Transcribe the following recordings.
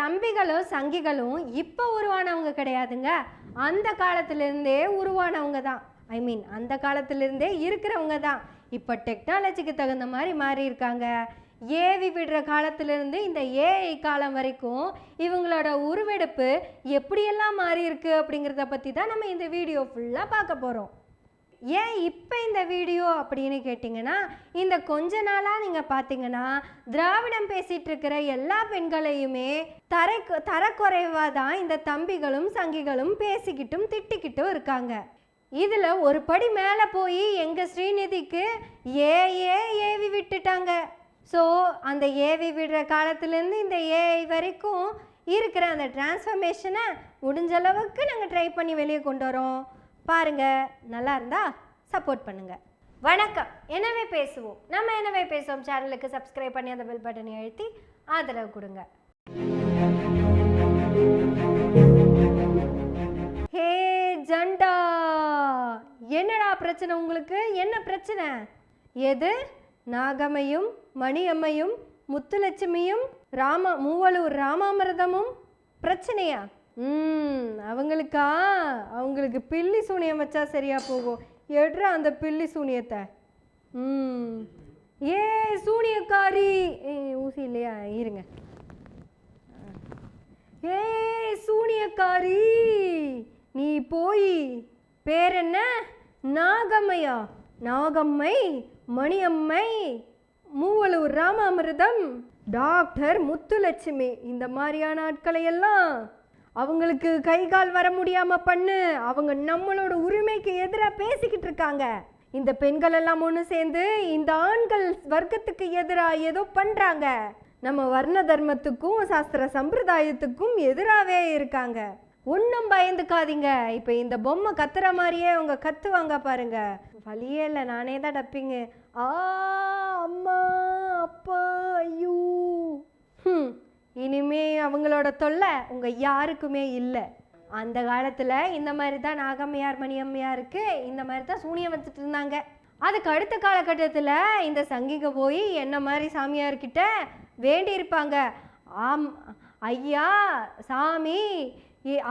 தம்பிகளும் சங்கிகளும் இப்போ உருவானவங்க கிடையாதுங்க. அந்த காலத்திலிருந்தே உருவானவங்க தான். ஐ மீன் அந்த காலத்திலிருந்தே இருக்கிறவங்க தான். இப்போ டெக்னாலஜிக்கு தகுந்த மாதிரி மாறி இருக்காங்க. ஏவி விடுற காலத்திலிருந்து இந்த ஏஐ காலம் வரைக்கும் இவங்களோட உருவெடுப்பு எப்படியெல்லாம் மாறி இருக்கு அப்படிங்கிறத பற்றி தான் நம்ம இந்த வீடியோ ஃபுல்லாக பார்க்க போகிறோம் ஏன் இப்போ இந்த வீடியோ அப்படின்னு கேட்டிங்கன்னா இந்த கொஞ்ச நாளாக நீங்கள் பார்த்தீங்கன்னா திராவிடம் பேசிகிட்டு இருக்கிற எல்லா பெண்களையுமே தரை தரக்குறைவாக தான் இந்த தம்பிகளும் சங்கிகளும் பேசிக்கிட்டும் திட்டிக்கிட்டும் இருக்காங்க. இதில் ஒரு படி மேலே போய் எங்கள் ஸ்ரீநிதிக்கு ஏ ஏ ஏவி விட்டுட்டாங்க. ஸோ அந்த ஏவி விடுற காலத்துலேருந்து இந்த ஏஐ வரைக்கும் இருக்கிற அந்த டிரான்ஸ்ஃபர்மேஷனை முடிஞ்சளவுக்கு நாங்கள் ட்ரை பண்ணி வெளியே கொண்டு வரோம். பாருங்க நல்லா இருந்தா சப்போர்ட் பண்ணுங்க. வணக்கம். எனவே பேசுவோம். நம்ம எனவே பேசுவோம்? சேனலுக்கு சப்ஸ்கிரைப் பண்ணி அந்த பெல் பட்டனை அழுத்தி ஆதரவு கொடுங்க. ஹே ஜண்டா. என்னடா பிரச்சனை உங்களுக்கு? என்ன பிரச்சனை? எது? நாகம்மையும் மணியம்மையும் முத்துலட்சுமியும் ராம மூவலூர் ராமாமிரதமும் பிரச்சனையா? ம் அவங்களுக்கா? அவங்களுக்கு பில்லி சூனியம் வச்சா சரியா போகும். எடுற அந்த பில்லி சூனியத்தை. ம். ஏ சூனியக்காரி. ஊசி இல்லையா? இருங்க. ஏய் சூனியக்காரி. நீ போய். பேர் என்ன? நாகம்மையா? நாகம்மை மணியம்மை மூவலூர் ராமாமிர்தம். டாக்டர் முத்துலட்சுமி. இந்த மாதிரியான ஆட்களை எல்லாம் அவங்களுக்கு கை கால் வர முடியாம பண்ணு. அவங்க நம்மளோட உரிமைக்கு எதிராக பேசிக்கிட்டு இருக்காங்க. இந்த பெண்கள் எல்லாம் ஒன்று சேர்ந்து இந்த ஆண்கள் வர்க்கத்துக்கு எதிராக ஏதோ பண்றாங்க. நம்ம வர்ண தர்மத்துக்கும் சாஸ்திர சம்பிரதாயத்துக்கும் எதிராகவே இருக்காங்க. ஒன்றும் பயந்துக்காதீங்க. இப்போ இந்த பொம்மை கத்துற மாதிரியே அவங்க கத்துவாங்க பாருங்க. வழியே இல்லை நானே தான் டப்பிங்க. ஆ அம்மா அப்பா ஐயோ ஹம், இனிமே அவங்களோட தொல்லை உங்கள் யாருக்குமே இல்லை. அந்த காலத்தில் இந்த மாதிரி தான் நாகம்மையார் மணியம்மையாருக்கு இந்த மாதிரி தான் சூனியம் வச்சுட்டு இருந்தாங்க. அதுக்கு அடுத்த காலகட்டத்தில் இந்த சங்கிங்க போய் என்ன மாதிரி சாமியார்கிட்ட வேண்டி இருப்பாங்க ஆம் ஐயா சாமி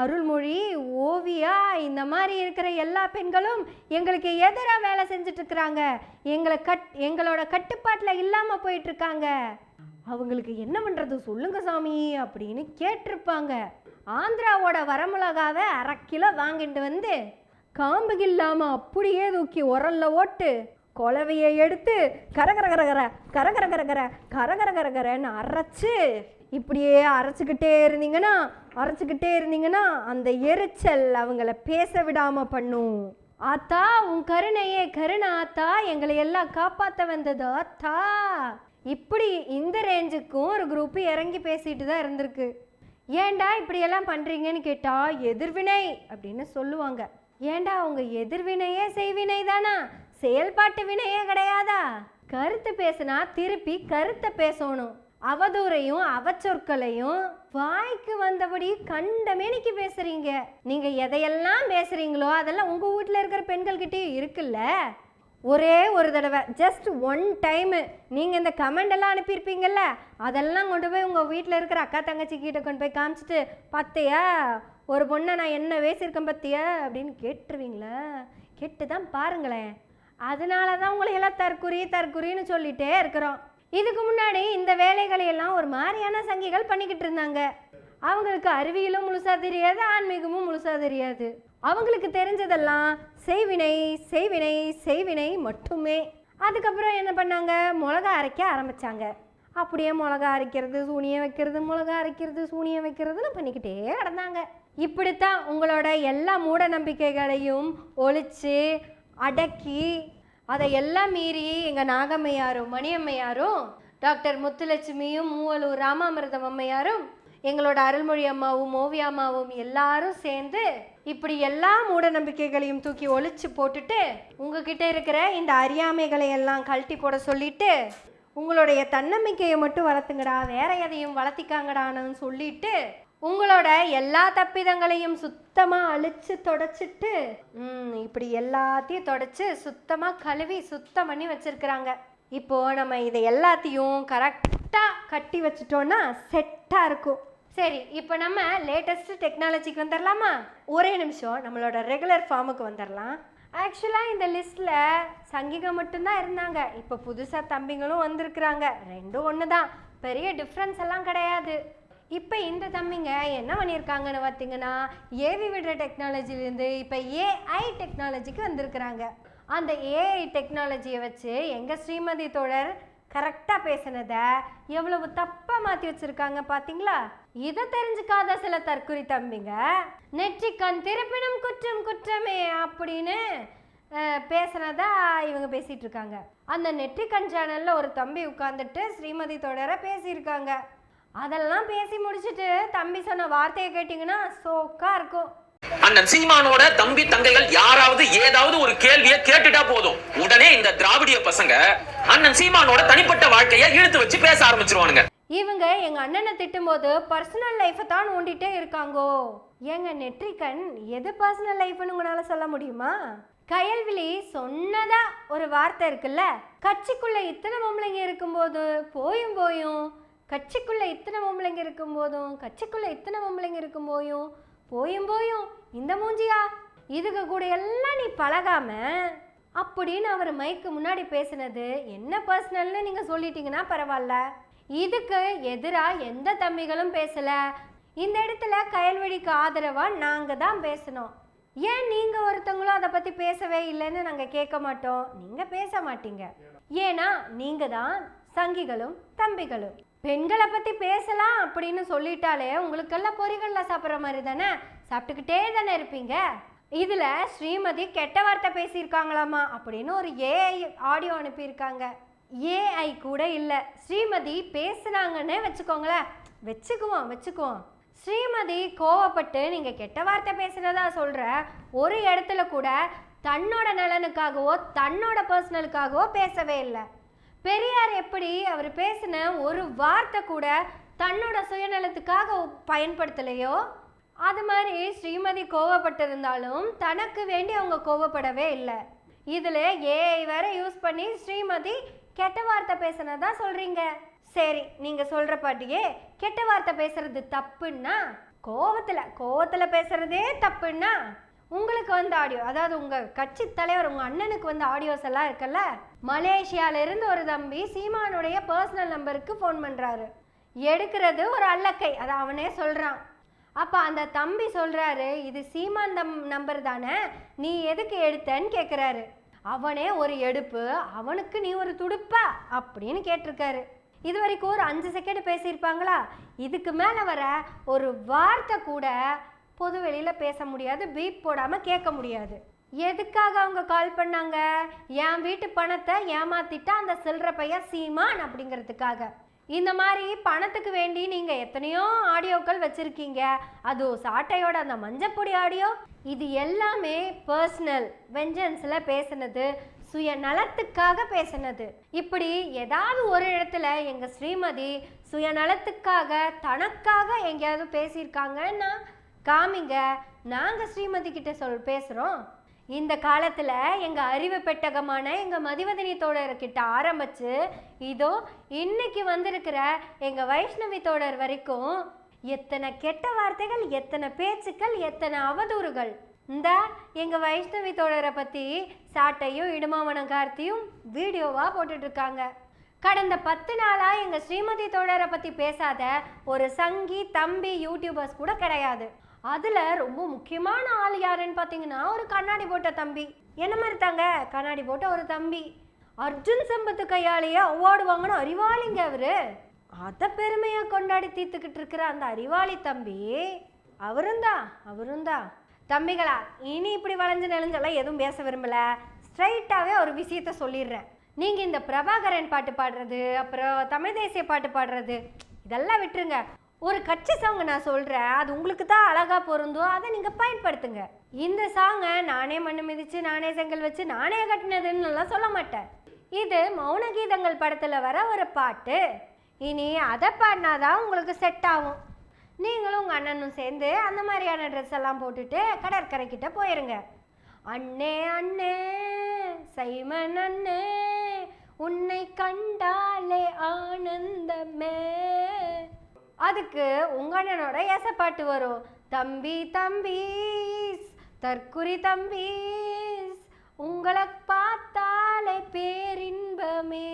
அருள்மொழி ஓவியா இந்த மாதிரி இருக்கிற எல்லா பெண்களும் எங்களுக்கு எதிராக வேலை செஞ்சுட்டு இருக்கிறாங்க. எங்களை கட் எங்களோட கட்டுப்பாட்டில் இல்லாமல் போயிட்டுருக்காங்க அவங்களுக்கு என்ன பண்ணுறது சொல்லுங்க சாமி அப்படின்னு கேட்டிருப்பாங்க. ஆந்திராவோட வரமிளகாவை அரை கிலோ வாங்கிட்டு வந்து காம்பு இல்லாமல் அப்படியே தூக்கி உரல்ல ஓட்டு குலவையை எடுத்து கரகர கரகர கரகர கரகர கரகர கரகரன்னு அரைச்சு இப்படியே அரைச்சிக்கிட்டே இருந்தீங்கன்னா அரைச்சிக்கிட்டே இருந்தீங்கன்னா அந்த எரிச்சல் அவங்கள பேச விடாமல் பண்ணும். ஆத்தா உன் கருணையே கருணை ஆத்தா எங்களை எல்லாம் காப்பாற்ற வந்தது ஆத்தா. இப்படி இந்த ரேஞ்சுக்கும் ஒரு குரூப் இறங்கி பேசிட்டு தான் இருந்திருக்கு. ஏண்டா இப்படியெல்லாம் பண்ணுறீங்கன்னு கேட்டால் எதிர்வினை அப்படின்னு சொல்லுவாங்க. ஏன்டா அவங்க எதிர்வினையே செய்வினை தானா? செயல்பாட்டு வினையே கிடையாதா? கருத்து பேசுனா திருப்பி கருத்தை பேசணும். அவதூறையும் அவச்சொற்களையும் வாய்க்கு வந்தபடி கண்டமேனிக்கு பேசுறீங்க. நீங்க எதையெல்லாம் பேசுறீங்களோ அதெல்லாம் உங்க வீட்டில் இருக்கிற பெண்கள்கிட்டயும் இருக்குல்ல? ஒரே ஒரு தடவை ஜஸ்ட் ஒன் டைமு நீங்கள் இந்த கமெண்ட் எல்லாம் அதெல்லாம் கொண்டு போய் உங்கள் வீட்டில் இருக்கிற அக்கா தங்கச்சி கிட்ட கொண்டு போய் காமிச்சிட்டு பார்த்தியா ஒரு பொண்ணை நான் என்ன வேசியிருக்கேன் பார்த்தியா அப்படின்னு கேட்டுருவீங்களா? கேட்டு தான் பாருங்களேன். அதனால தான் உங்களை எல்லாம் தற்குறி தற்குறின்னு சொல்லிட்டே இருக்கிறோம். இதுக்கு முன்னாடி இந்த வேலைகளை எல்லாம் ஒரு மாதிரியான சங்கிகள் பண்ணிக்கிட்டு இருந்தாங்க. அவங்களுக்கு அறிவியலும் முழுசாக தெரியாது ஆன்மீகமும் முழுசாக தெரியாது. அவங்களுக்கு தெரிஞ்சதெல்லாம் செய்வினை செய்வினை செய்வினை மட்டுமே. அதுக்கப்புறம் என்ன பண்ணாங்க? மிளகா அரைக்க ஆரம்பிச்சாங்க. அப்படியே மிளகா அரைக்கிறது சூனியம் வைக்கிறது மிளகா அரைக்கிறது சூனியம் வைக்கிறதுன்னு பண்ணிக்கிட்டே கிடந்தாங்க இப்படித்தான் உங்களோட எல்லா மூட நம்பிக்கைகளையும் ஒழிச்சு அடக்கி அதை எல்லாம் மீறி எங்கள் நாகம்மையாரும் மணியம்மையாரும் டாக்டர் முத்துலட்சுமியும் மூவலூர் ராமாமிர்தம் அம்மையாரும் எங்களோட அருள்மொழி அம்மாவும் ஓவியா அம்மாவும் எல்லாரும் சேர்ந்து இப்படி எல்லா மூட நம்பிக்கைகளையும் தூக்கி ஒழிச்சு போட்டுட்டு உங்ககிட்ட இருக்கிற இந்த அறியாமைகளை எல்லாம் கழட்டி போட சொல்லிட்டு உங்களுடைய தன்னம்பிக்கையை மட்டும் வளர்த்துங்கடா வேற எதையும் வளர்த்திக்காங்கடான்னு சொல்லிட்டு உங்களோட எல்லா தப்பிதங்களையும் சுத்தமா அழிச்சு தொடச்சிட்டு இப்படி எல்லாத்தையும் தொடச்சு சுத்தமா கழுவி சுத்தம் பண்ணி வச்சிருக்கிறாங்க. இப்போ நம்ம இதை எல்லாத்தையும் கரெக்டாக கட்டி வச்சிட்டோம்னா செட்டாக இருக்கும். சரி இப்போ நம்ம லேட்டஸ்ட் டெக்னாலஜிக்கு வந்துடலாமா ஒரே நிமிஷம் நம்மளோட ரெகுலர் ஃபார்முக்கு வந்துடலாம் ஆக்சுவலாக இந்த லிஸ்ட்டில் சங்கிகம் மட்டும்தான் இருந்தாங்க. இப்போ புதுசாக தம்பிங்களும் வந்திருக்கிறாங்க. ரெண்டும் ஒன்று தான் பெரிய டிஃப்ரென்ஸ் எல்லாம் கிடையாது. இப்போ இந்த தம்பிங்க என்ன பண்ணியிருக்காங்கன்னு பார்த்தீங்கன்னா ஏவி விடுற டெக்னாலஜிலேருந்து இப்போ ஏஐ டெக்னாலஜிக்கு வந்திருக்கிறாங்க. அந்த ஏஐ டெக்னாலஜியை வச்சு எங்கள் ஸ்ரீமதி தோழர் கரெக்டாக பேசினதை எவ்வளவு தப்பாக மாற்றி வச்சுருக்காங்க பார்த்தீங்களா இதை தெரிஞ்சுக்காத சில தற்குறி தம்பிங்க. நெற்றிக்கண் திருப்பினும் குற்றம் குற்றமே அப்படின்னு அஹ், பேசுனதா இவங்க பேசிகிட்டு இருக்காங்க. அந்த நெற்றிக்கண் சேனலில் ஒரு தம்பி உட்காந்துட்டு ஸ்ரீமதி தொடர பேசியிருக்காங்க. அதெல்லாம் பேசி முடிச்சுட்டு தம்பி சொன்ன வார்த்தையை கேட்டிங்கன்னா சோக்காக இருக்கும். அண்ணன் சீமானோட தம்பி தங்கைகள் யாராவது ஏதாவது ஒரு கேள்வியை கேட்டுட்டா போதும். உடனே இந்த திராவிடிய பசங்க அண்ணன் சீமானோட தனிப்பட்ட வாழ்க்கையை இழுத்து வச்சு பேச ஆரம்பிச்சிருவானுங்க. இவங்க எங்க அண்ணனை திட்டும்போது பர்சனல் லைஃப்பை தான் நோண்டிட்டே இருக்காங்கோ. எங்க நெற்றிக்கண் எது பர்சனல் லைஃப்னு உங்களால சொல்ல முடியுமா? கயல்விழி சொன்னதா ஒரு வார்த்தை இருக்குல்ல? கட்சிக்குள்ள இத்தனை பொம்பளைங்க இருக்கும்போது போயும் போயும் கட்சிக்குள்ள இத்தனை பொம்பளைங்க இருக்கும்போதும் கட்சிக்குள்ள இத்தனை பொம்பளைங்க இருக்கும் போயும் போயும் போயும் இந்த மூஞ்சியா? இதுக்கு கூட எல்லாம் நீ பழகாம? அப்படின்னு அவர் மைக்கு முன்னாடி பேசினது என்ன பர்சனல்னு நீங்க சொல்லிட்டீங்கன்னா பரவாயில்ல. இதுக்கு எதிரா எந்த தம்பிகளும் பேசல. இந்த இடத்துல கயல்வெளிக்கு ஆதரவா நாங்க தான் பேசணும். ஏன் நீங்க ஒருத்தவங்களும் அதை பத்தி பேசவே இல்லைன்னு நாங்க கேட்க மாட்டோம்? நீங்க பேச மாட்டீங்க. ஏன்னா நீங்க தான் சங்கிகளும் தம்பிகளும். பெண்களை பற்றி பேசலாம் அப்படின்னு சொல்லிட்டாலே உங்களுக்கெல்லாம் பொறிகளில் சாப்பிட்ற மாதிரி தானே? சாப்பிட்டுக்கிட்டே தானே இருப்பீங்க? இதில் ஸ்ரீமதி கெட்ட வார்த்தை பேசியிருக்காங்களாமா அப்படின்னு ஒரு ஏஐ ஆடியோ அனுப்பியிருக்காங்க. ஏஐ கூட இல்லை. ஸ்ரீமதி பேசுனாங்கன்னே வச்சுக்கோங்களேன். வச்சுக்குவோம் வச்சுக்குவோம். ஸ்ரீமதி கோவப்பட்டு நீங்கள் கெட்ட வார்த்தை பேசுகிறதா சொல்கிற ஒரு இடத்துல கூட தன்னோட நலனுக்காகவோ தன்னோட பர்சனலுக்காகவோ பேசவே இல்லை. பெரியார் எப்படி அவர் பேசின ஒரு வார்த்தை கூட தன்னோட சுயநலத்துக்காக பயன்படுத்தலையோ? அது மாதிரி ஸ்ரீமதி கோவப்பட்டிருந்தாலும் தனக்கு வேண்டி அவங்க கோவப்படவே இல்லை. இதில் ஏஐ வேற யூஸ் பண்ணி ஸ்ரீமதி கெட்ட வார்த்தை பேசினதா சொல்கிறீங்க சரி நீங்கள் சொல்கிற பாட்டியே கெட்ட வார்த்தை பேசுறது தப்புன்னா? கோவத்தில் கோவத்தில் பேசுறதே தப்புன்னா? உங்களுக்கு வந்த ஆடியோ அதாவது உங்க கட்சி தலைவர் உங்க அண்ணனுக்கு வந்த ஆடியோஸ் எல்லாம் இருக்குல்ல? மலேசியால இருந்து ஒரு தம்பி சீமானுடைய பர்சனல் நம்பருக்கு ஃபோன் பண்றாரு. எடுக்கிறது ஒரு அல்லக்கை அதை அவனே சொல்றான். அப்ப அந்த தம்பி சொல்றாரு இது சீமான் தம் நம்பர் தானே நீ எதுக்கு எடுத்தன்னு கேட்குறாரு அவனே ஒரு எடுப்பு அவனுக்கு நீ ஒரு துடுப்பா அப்படின்னு கேட்டிருக்காரு. இது வரைக்கும் ஒரு அஞ்சு செகண்ட் பேசியிருப்பாங்களா? இதுக்கு மேலே வர ஒரு வார்த்தை கூட பொது வெளியில் பேச முடியாது பீப் போடாமல் கேட்க முடியாது. எதுக்காக அவங்க கால் பண்ணாங்க? என் வீட்டு பணத்தை ஏமாத்திட்டா அந்த சில்லற பையன் சீமான் அப்படிங்கிறதுக்காக. இந்த மாதிரி பணத்துக்கு வேண்டி நீங்க எத்தனையோ ஆடியோக்கள் வச்சிருக்கீங்க. அது சாட்டையோட அந்த மஞ்சப்பொடி ஆடியோ. இது எல்லாமே பர்சனல் வெஞ்சன்ஸ்ல சுய சுயநலத்துக்காக பேசினது. இப்படி ஏதாவது ஒரு இடத்துல எங்க ஸ்ரீமதி சுயநலத்துக்காக தனக்காக எங்கேயாவது பேசியிருக்காங்கன்னா காமிங்க நாங்கள் ஸ்ரீமதி கிட்ட சொல் பேசுகிறோம் இந்த காலத்தில் எங்கள் அறிவு பெட்டகமான எங்கள் மதிவதனி தோழர் கிட்ட ஆரம்பிச்சு இதோ இன்னைக்கு வந்திருக்கிற எங்கள் வைஷ்ணவி தோழர் வரைக்கும் எத்தனை கெட்ட வார்த்தைகள் எத்தனை பேச்சுக்கள் எத்தனை அவதூறுகள். இந்த எங்கள் வைஷ்ணவி தோழரை பற்றி சாட்டையும் இடுமாமனம் கார்த்தியும் வீடியோவாக போட்டுட்ருக்காங்க. கடந்த பத்து நாளாக எங்கள் ஸ்ரீமதி தோழரை பற்றி பேசாத ஒரு சங்கி தம்பி யூடியூபர்ஸ் கூட கிடையாது. அதுல ரொம்ப முக்கியமான ஆள் யாருன்னு பாத்தீங்கன்னா ஒரு கண்ணாடி போட்ட தம்பி. என்ன மாதிரி தாங்க? கண்ணாடி போட்ட ஒரு தம்பி. அர்ஜுன் சம்பத்து கையாலேயே அவார்டு வாங்கின அறிவாளிங்க அவரு. அதை பெருமையா கொண்டாடி தீர்த்துக்கிட்டு இருக்கிற அந்த அறிவாளி தம்பி அவரும் தான் அவரும் தான். தம்பிகளா இனி இப்படி வளைஞ்சு நெளிஞ்செல்லாம் எதுவும் பேச விரும்பல. ஸ்ட்ரைட்டாவே ஒரு விஷயத்த சொல்லிடுறேன். நீங்கள் இந்த பிரபாகரன் பாட்டு பாடுறது அப்புறம் தமிழ் தேசிய பாட்டு பாடுறது இதெல்லாம் விட்டுருங்க. ஒரு கட்சி சாங் நான் சொல்கிறேன் அது உங்களுக்கு தான் அழகா பொருந்தும். அதை நீங்கள் பயன்படுத்துங்க. இந்த சாங்கை நானே மண்ணு மிதித்து நானே செங்கல் வச்சு நானே கட்டினதுன்னுலாம் சொல்ல மாட்டேன். இது மௌன கீதங்கள் படத்தில் வர ஒரு பாட்டு. இனி அதை பாடினாதான் உங்களுக்கு செட் ஆகும். நீங்களும் உங்கள் அண்ணனும் சேர்ந்து அந்த மாதிரியான ட்ரெஸ் எல்லாம் போட்டுட்டு கடற்கரைக்கிட்ட போயிருங்க. அண்ணே அண்ணே சைமன் அண்ணே உன்னை கண்டாலே ஆனந்தமே. அதுக்கு உங்க அண்ணனோட எசப்பாட்டு வரும். தம்பி தம்பீஸ் தற்குறி தம்பீஸ் உங்களை பார்த்தாலே பேரின்பமே.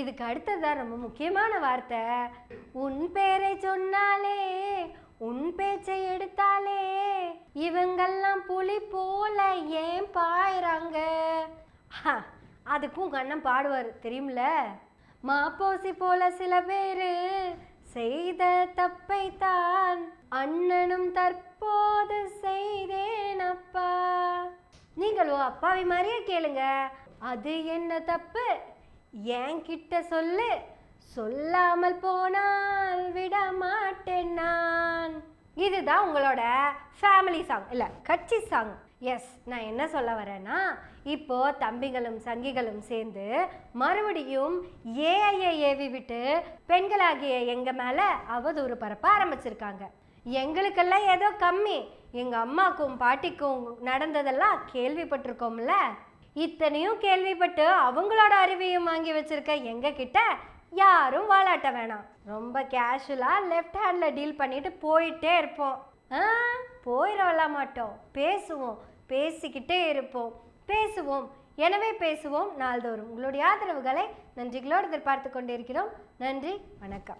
இதுக்கு அடுத்ததுதான் ரொம்ப முக்கியமான வார்த்தை. உன் பேரை சொன்னாலே உன் பேச்சை எடுத்தாலே இவங்கெல்லாம் புலி போல ஏன் பாயிறாங்க? அதுக்கும் உங்க அண்ணன் பாடுவார் தெரியும்ல? மாப்போசி போல சில பேரு செய்த தப்பை தான் அண்ணனும் தற்போது செய்தேன் அப்பா. நீங்களும் அப்பாவி மாதிரியே கேளுங்க. அது என்ன தப்பு? ஏன் கிட்ட சொல்லு. சொல்லாமல் போனால் விட மாட்டேன் நான். இதுதான் உங்களோட ஃபேமிலி சாங் இல்லை கட்சி சாங் எஸ் நான் என்ன சொல்ல வரேன்னா இப்போ தம்பிகளும் சங்கிகளும் சேர்ந்து மறுபடியும் ஏஐயை ஏவி விட்டு பெண்களாகிய எங்க மேல அவதூறு பரப்ப ஆரம்பிச்சிருக்காங்க. எங்களுக்கெல்லாம் ஏதோ கம்மி. எங்க அம்மாக்கும் பாட்டிக்கும் நடந்ததெல்லாம் கேள்விப்பட்டிருக்கோம்ல. இத்தனையும் கேள்விப்பட்டு அவங்களோட அறிவையும் வாங்கி வச்சிருக்க எங்க கிட்ட யாரும் வாலாட்ட வேணாம். ரொம்ப கேஷுவலா லெஃப்ட் ஹேண்ட்ல டீல் பண்ணிட்டு போயிட்டே இருப்போம். ஆ? போயிடவல மாட்டோம். பேசுவோம். பேசிக்கிட்டே இருப்போம். பேசுவோம். எனவே பேசுவோம் நாள்தோறும். உங்களுடைய ஆதரவுகளை நன்றிகளோடு எதிர்பார்த்து கொண்டிருக்கிறோம். நன்றி. வணக்கம்.